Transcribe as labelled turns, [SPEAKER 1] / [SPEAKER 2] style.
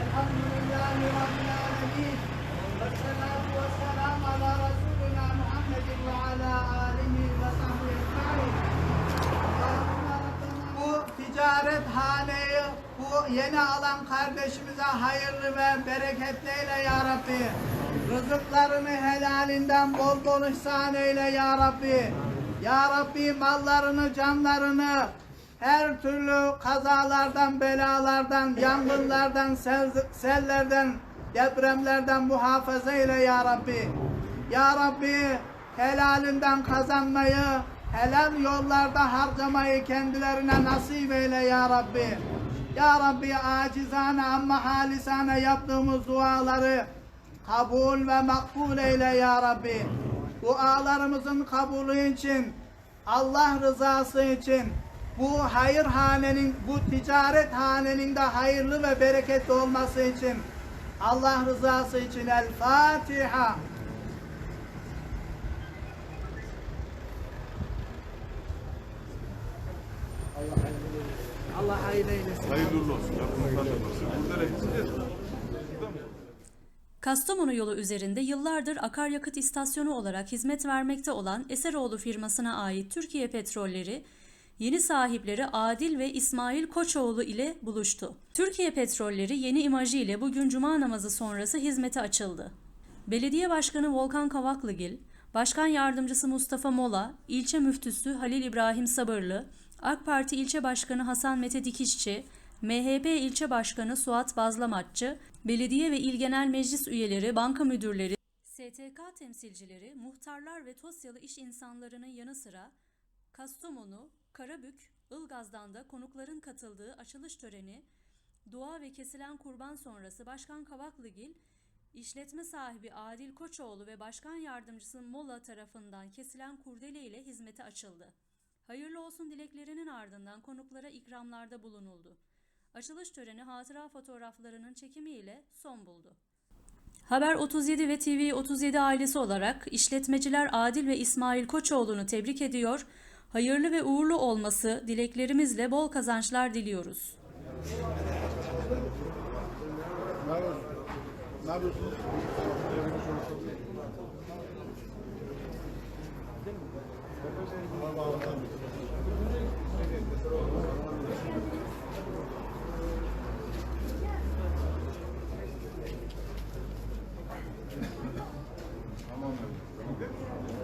[SPEAKER 1] الحمد لله رب العالمين والصلاة والسلام bu yeni alan kardeşimize hayırlı ve bereketli eyle ya Rabbi. Rızıklarını helalinden bol bol ihsan eyle ya Rabbi. Ya Rabbi mallarını, canlarını her türlü kazalardan, belalardan, yangınlardan, sel- sellerden, depremlerden muhafaza eyle ya Rabbi. Ya Rabbi helalinden kazanmayı, helal yollarda harcamayı kendilerine nasip eyle ya Rabbi. Ya Rabbi acizane ama halisane yaptığımız duaları kabul ve makbul eyle ya Rabbi. Dualarımızın kabulü için, Allah rızası için, bu hayır hanenin, bu ticaret hanenin de hayırlı ve bereketli olması için, Allah rızası için El Fatiha. Allah hayırlı eylesin.
[SPEAKER 2] Hayırlı uğurlu olsun. Burada
[SPEAKER 3] Kastamonu yolu üzerinde yıllardır akaryakıt istasyonu olarak hizmet vermekte olan Eseroğlu firmasına ait Türkiye Petrolleri, yeni sahipleri Adil ve İsmail Koçoğlu ile buluştu. Türkiye Petrolleri yeni imajı ile bugün cuma namazı sonrası hizmete açıldı. Belediye Başkanı Volkan Kavaklıgil, Başkan Yardımcısı Mustafa Mola, İlçe Müftüsü Halil İbrahim Sabırlı, AK Parti İlçe Başkanı Hasan Mete Dikişçi, MHP İlçe Başkanı Suat Bazlamatçı, belediye ve il genel meclis üyeleri, banka müdürleri, STK temsilcileri, muhtarlar ve Tosyalı iş insanlarının yanı sıra Kastamonu, Karabük, Ilgaz'dan da konukların katıldığı açılış töreni, dua ve kesilen kurban sonrası Başkan Kavaklıgil, işletme sahibi Adil Koçoğlu ve Başkan Yardımcısı Mola tarafından kesilen kurdele ile hizmete açıldı. Hayırlı olsun dileklerinin ardından konuklara ikramlarda bulunuldu. Açılış töreni hatıra fotoğraflarının çekimiyle son buldu. Haber 37 ve TV 37 ailesi olarak işletmeciler Adil ve İsmail Koçoğlu'nu tebrik ediyor, hayırlı ve uğurlu olması dileklerimizle bol kazançlar diliyoruz.
[SPEAKER 2] Ne yapıyorsunuz? Yeah.